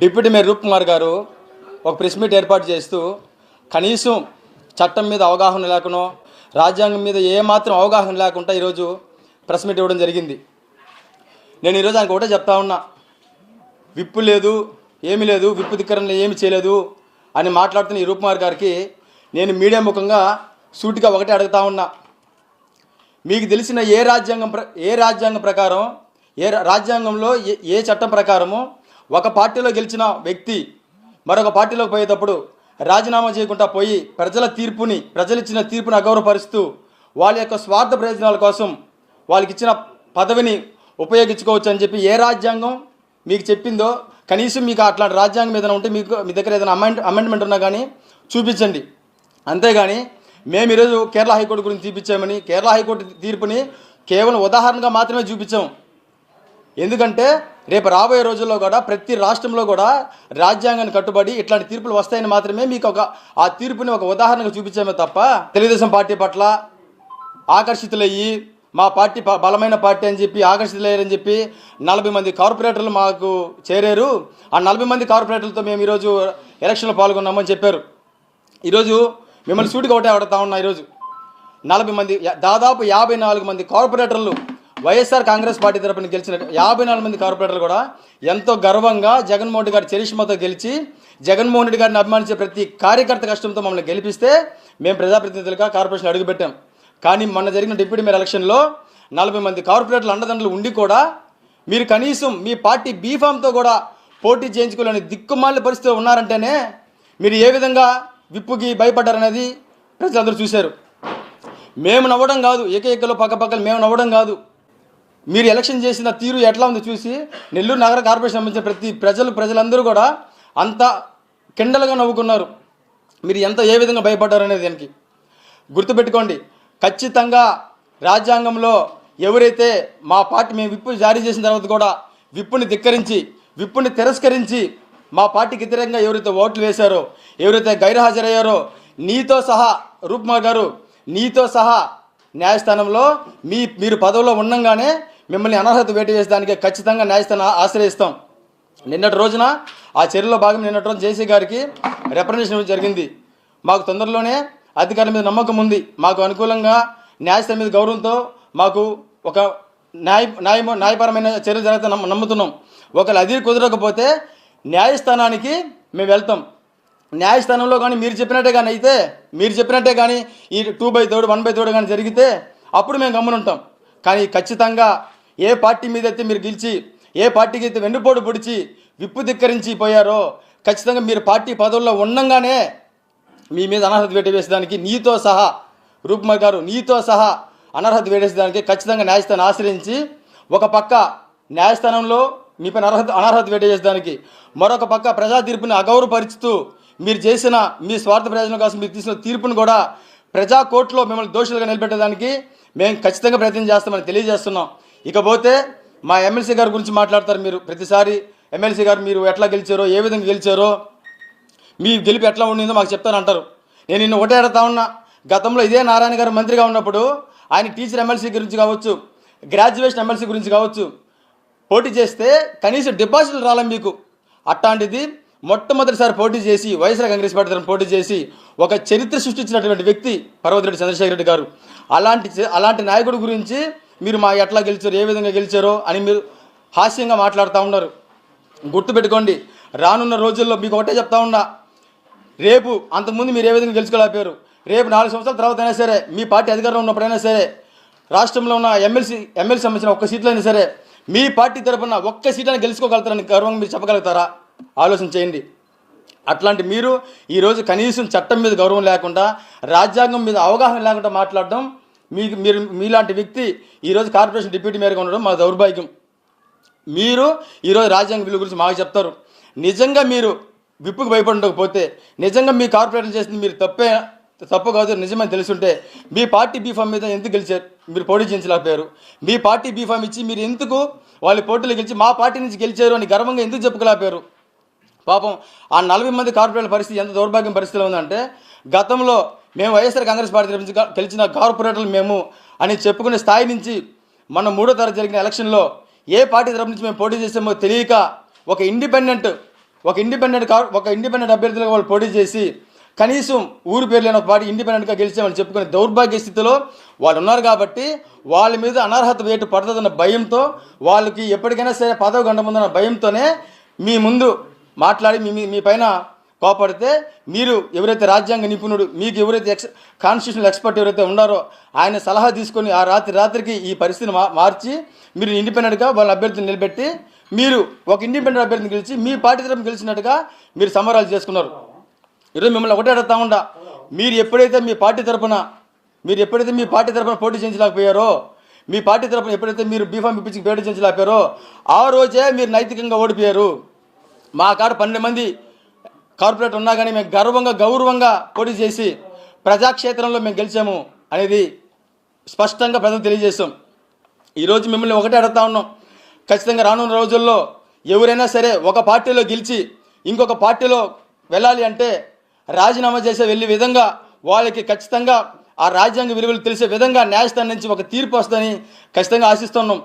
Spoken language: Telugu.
డిప్యూటీ మేయర్ రూప్ కుమార్ గారు ఒక ప్రెస్ మీట్ ఏర్పాటు చేస్తూ కనీసం చట్టం మీద అవగాహన లేకుండా రాజ్యాంగం మీద ఏమాత్రం అవగాహన లేకుండా ఈరోజు ప్రెస్ మీట్ ఇవ్వడం జరిగింది. నేను ఈరోజు ఆయనకు ఒకటే చెప్తా ఉన్నా. విప్పు లేదు ఏమీ లేదు విప్పు ధిక్కరణ ఏమి చేయలేదు అని మాట్లాడుతున్న ఈ రూప్ కుమార్ గారికి నేను మీడియా ముఖంగా సూటిగా ఒకటే అడుగుతా ఉన్నా. మీకు తెలిసిన ఏ రాజ్యాంగం ప్ర ఏ రాజ్యాంగం ప్రకారం ఏ రా- రాజ్యాంగంలో ఏ ఏ చట్టం ప్రకారము ఒక పార్టీలో గెలిచిన వ్యక్తి మరొక పార్టీలోకి పోయేటప్పుడు రాజీనామా చేయకుండా పోయి ప్రజల తీర్పుని ప్రజలు ఇచ్చిన తీర్పుని అగౌరవపరుస్తూ వాళ్ళ యొక్క స్వార్థ ప్రయోజనాల కోసం వాళ్ళకి ఇచ్చిన పదవిని ఉపయోగించుకోవచ్చు అని చెప్పి ఏ రాజ్యాంగం మీకు చెప్పిందో కనీసం మీకు అట్లాంటి రాజ్యాంగం ఏదైనా ఉంటే మీకు మీ దగ్గర ఏదైనా అమెండ్ అమెండ్మెంట్ ఉన్నా కానీ చూపించండి. అంతేగాని మేము ఈరోజు కేరళ హైకోర్టు గురించి చూపించామని కేరళ హైకోర్టు తీర్పుని కేవలం ఉదాహరణగా మాత్రమే చూపించాం. ఎందుకంటే రేపు రాబోయే రోజుల్లో కూడా ప్రతి రాష్ట్రంలో కూడా రాజ్యాంగాన్ని కట్టుబడి ఇట్లాంటి తీర్పులు వస్తాయని మాత్రమే మీకు ఒక ఆ తీర్పుని ఒక ఉదాహరణగా చూపించామే తప్ప తెలుగుదేశం పార్టీ పట్ల ఆకర్షితులయ్యి మా పార్టీ బలమైన పార్టీ అని చెప్పి ఆకర్షితులయ్యారని చెప్పి నలభై మంది కార్పొరేటర్లు మాకు చేరారు. ఆ నలభై మంది కార్పొరేటర్లతో మేము ఈరోజు ఎలక్షన్లో పాల్గొన్నామని చెప్పారు. ఈరోజు మిమ్మల్ని సూటిగా ఒకటే అడుగుతా ఉన్నా ఈరోజు. నలభై మంది దాదాపు యాభై నాలుగు మంది కార్పొరేటర్లు వైఎస్ఆర్ కాంగ్రెస్ పార్టీ తరపున గెలిచిన యాభై నాలుగు మంది కార్పొరేటర్లు కూడా ఎంతో గర్వంగా జగన్మోహన్ రెడ్డి గారి చరిష్మతో గెలిచి జగన్మోహన్ రెడ్డి గారిని అభిమానించే ప్రతి కార్యకర్త కష్టంతో మమ్మల్ని గెలిపిస్తే మేము ప్రజాప్రతినిధులుగా కార్పొరేషన్ అడుగుపెట్టాం. కానీ మొన్న జరిగిన డిప్యూటీ మేయర్ ఎలక్షన్లో నలభై మంది కార్పొరేటర్లు అండదండలు ఉండి కూడా మీరు కనీసం మీ పార్టీ బీఫామ్తో కూడా పోటీ చేయించుకోలేని దిక్కుమాలిన పరిస్థితిలో ఉన్నారంటేనే మీరు ఏ విధంగా విప్పుకి భయపడ్డారనేది ప్రజలందరూ చూశారు. మేము నవ్వడం కాదు ఏకైకలో పక్కపక్కలు మేము నవ్వడం కాదు. మీరు ఎలక్షన్ చేసిన తీరు ఎట్లా ఉంది చూసి నెల్లూరు నగర కార్పొరేషన్ సంబంధించిన ప్రతి ప్రజలు ప్రజలందరూ కూడా అంత కిండలుగా నవ్వుకున్నారు. మీరు ఎంత ఏ విధంగా భయపడ్డారు అనేది దానికి గుర్తుపెట్టుకోండి. ఖచ్చితంగా రాజ్యాంగంలో ఎవరైతే మా పార్టీ మేము విప్పు జారీ చేసిన తర్వాత కూడా విప్పుని ధిక్కరించి విప్పుని తిరస్కరించి మా పార్టీకి వ్యతిరేకంగా ఎవరైతే ఓట్లు వేశారో ఎవరైతే గైర్హాజరయ్యారో నీతో సహా రూప్మా గారు నీతో సహా న్యాయస్థానంలో మీ మీరు పదవిలో ఉండంగానే మిమ్మల్ని అనర్హత వేటు వేసేదానికి ఖచ్చితంగా న్యాయస్థానం ఆశ్రయిస్తాం. నిన్నటి రోజున ఆ చర్యలో భాగం నిన్నటి రోజు జేసీ గారికి రిప్రజెంటేషన్ జరిగింది. మాకు తొందరలోనే అధికారుల మీద నమ్మకం ఉంది. మాకు అనుకూలంగా న్యాయస్థానం మీద గౌరవంతో మాకు ఒక న్యాయ న్యాయ న్యాయపరమైన చర్యలు జరుగుతా నమ్ముతున్నాం. ఒకవేళ అది కుదరకపోతే న్యాయస్థానానికి మేము వెళ్తాం. న్యాయస్థానంలో కానీ మీరు చెప్పినట్టే కానీ అయితే మీరు చెప్పినట్టే కానీ ఈ two by third one by third కానీ జరిగితే అప్పుడు మేము గమ్మునుంటాం. కానీ ఖచ్చితంగా ఏ పార్టీ మీద అయితే మీరు గెలిచి ఏ పార్టీకి అయితే వెన్నుపోటు పొడిచి విప్పు ధిక్కరించి పోయారో ఖచ్చితంగా మీరు పార్టీ పదవుల్లో ఉండంగానే మీ మీద అనర్హత వేటవేసేదానికి నీతో సహా రూప్కుమార్ గారు నీతో సహా అనర్హత వేటేసేదానికి ఖచ్చితంగా న్యాయస్థానం ఆశ్రయించి ఒక పక్క న్యాయస్థానంలో మీ పైన అనర్హత అనర్హత వేటు చేసేదానికి మరొక పక్క ప్రజా తీర్పుని అగౌరవపరుచుతూ మీరు చేసిన మీ స్వార్థ ప్రయోజనం కోసం మీరు తీసిన తీర్పును కూడా ప్రజా కోర్టులో మిమ్మల్ని దోషులుగా నిలబెట్టడానికి మేము ఖచ్చితంగా ప్రయత్నం చేస్తామని తెలియజేస్తున్నాం. ఇకపోతే మా ఎమ్మెల్సీ గారి గురించి మాట్లాడతారు మీరు. ప్రతిసారి ఎమ్మెల్సీ గారు మీరు ఎట్లా గెలిచారో ఏ విధంగా గెలిచారో మీ గెలుపు ఎట్లా ఉండిందో మాకు చెప్తానంటారు నేను నిన్ను ఓటేడతా ఉన్నా. గతంలో ఇదే నారాయణ గారు మంత్రిగా ఉన్నప్పుడు ఆయన టీచర్ ఎమ్మెల్సీ గురించి కావచ్చు గ్రాడ్యుయేషన్ ఎమ్మెల్సీ గురించి కావచ్చు పోటీ చేస్తే కనీసం డిపాజిట్లు రాలే మీకు. అట్లాంటిది మొట్టమొదటిసారి పోటీ చేసి వైఎస్ఆర్ కాంగ్రెస్ పార్టీ తరఫున పోటీ చేసి ఒక చరిత్ర సృష్టించినటువంటి వ్యక్తి పర్వతిరెడ్డి చంద్రశేఖర రెడ్డి గారు. అలాంటి అలాంటి నాయకుడి గురించి మీరు మా ఎట్లా గెలిచారు ఏ విధంగా గెలిచారో అని మీరు హాస్యంగా మాట్లాడుతూ ఉన్నారు. గుర్తుపెట్టుకోండి రానున్న రోజుల్లో మీకు ఒకటే చెప్తా ఉన్నా. రేపు అంతకుముందు మీరు ఏ విధంగా గెలుచుకోలేకపోయారు? రేపు నాలుగు సంవత్సరాల తర్వాత అయినా సరే మీ పార్టీ అధికారంలో ఉన్నప్పుడైనా సరే రాష్ట్రంలో ఉన్న ఎమ్మెల్సీ ఎమ్మెల్సీ సంబంధించిన ఒక్క సీట్లో అయినా సరే మీ పార్టీ తరఫున ఒక్క సీట్లను గెలుచుకోగలుగుతారని గర్వంగా మీరు చెప్పగలుగుతారా? ఆలోచన చేయండి. అట్లాంటి మీరు ఈరోజు కనీసం చట్టం మీద గౌరవం లేకుండా రాజ్యాంగం మీద అవగాహన లేకుండా మాట్లాడడం మీకు మీరు మీలాంటి వ్యక్తి ఈరోజు కార్పొరేషన్ డిప్యూటీ మేరకు ఉండడం మా దౌర్భాగ్యం. మీరు ఈరోజు రాజ్యాంగ విలువ గురించి మాకు చెప్తారు. నిజంగా మీరు విప్పుకు భయపడకపోతే నిజంగా మీ కార్పొరేషన్ చేసింది మీరు తప్పే తప్పు కాదు నిజమని తెలుసుంటే మీ పార్టీ బీఫామ్ మీద ఎందుకు గెలిచారు? మీరు పోటీ చేయించలేకపోయారు. మీ పార్టీ బీఫామ్ ఇచ్చి మీరు ఎందుకు వాళ్ళ పోటీలో గెలిచి మా పార్టీ నుంచి గెలిచారు అని గర్వంగా ఎందుకు చెప్పుకోలేకపోయారు? పాపం ఆ నలభై మంది కార్పొరేట్ల పరిస్థితి ఎంత దౌర్భాగ్యం పరిస్థితిలో ఉందంటే గతంలో మేము వైఎస్ఆర్ కాంగ్రెస్ పార్టీ నుంచి గెలిచిన కార్పొరేటర్లు మేము అని చెప్పుకునే స్థాయి నుంచి మన మూడో తరగతి జరిగిన ఎలక్షన్లో ఏ పార్టీ తరపు నుంచి మేము పోటీ చేసామో తెలియక ఒక ఇండిపెండెంట్ ఒక ఇండిపెండెంట్ ఒక ఇండిపెండెంట్ అభ్యర్థులుగా వాళ్ళు పోటీ చేసి కనీసం ఊరు పేరు లేని ఒక పార్టీ ఇండిపెండెంట్గా గెలిచామని చెప్పుకునే దౌర్భాగ్య స్థితిలో వాళ్ళు ఉన్నారు కాబట్టి వాళ్ళ మీద అనర్హత వేటు పడుతుందన్న భయంతో వాళ్ళకి ఎప్పటికైనా సరే పదవి గంట ముందన్న భయంతోనే మీ ముందు మాట్లాడి మీ- మీ పైన కోపడితే మీరు ఎవరైతే రాజ్యాంగ నిపుణుడు మీకు ఎవరైతే ఎక్స్ కాన్స్టిట్యూషనల్ ఎక్స్పర్ట్ ఎవరైతే ఉన్నారో ఆయన సలహా తీసుకొని ఆ రాత్రి రాత్రికి ఈ పరిస్థితిని మార్చి మీరు ఇండిపెండెంట్గా వాళ్ళ అభ్యర్థిని నిలబెట్టి మీరు ఒక ఇండిపెండెంట్ అభ్యర్థిని గెలిచి మీ పార్టీ తరఫున గెలిచినట్టుగా మీరు సంబరాలు చేసుకున్నారు. ఈరోజు మిమ్మల్ని ఒకటే అడుగుతా ఉండా మీరు ఎప్పుడైతే మీ పార్టీ తరపున మీరు ఎప్పుడైతే మీ పార్టీ తరపున పోటీ చేయించలేకపోయారో మీ పార్టీ తరపున ఎప్పుడైతే మీరు బీఫామ్ ఇప్పించి పోటీ చేయించలేకపోయారో ఆ రోజే మీరు నైతికంగా ఓడిపోయారు. మా కాడ పన్నెండు మంది కార్పొరేట్ ఉన్నా కానీ మేము గర్వంగా గౌరవంగా పోటీ చేసి ప్రజాక్షేత్రంలో మేము గెలిచాము అనేది స్పష్టంగా ప్రజలు తెలియజేస్తాం. ఈరోజు మిమ్మల్ని ఒకటే అడుగుతా ఉన్నాం. ఖచ్చితంగా రానున్న రోజుల్లో ఎవరైనా సరే ఒక పార్టీలో గెలిచి ఇంకొక పార్టీలో వెళ్ళాలి అంటే రాజీనామా చేసే వెళ్ళే విధంగా వాళ్ళకి ఖచ్చితంగా ఆ రాజ్యాంగ విలువలు తెలిసే విధంగా న్యాయస్థానం నుంచి ఒక తీర్పు వస్తుందని ఖచ్చితంగా ఆశిస్తున్నాం.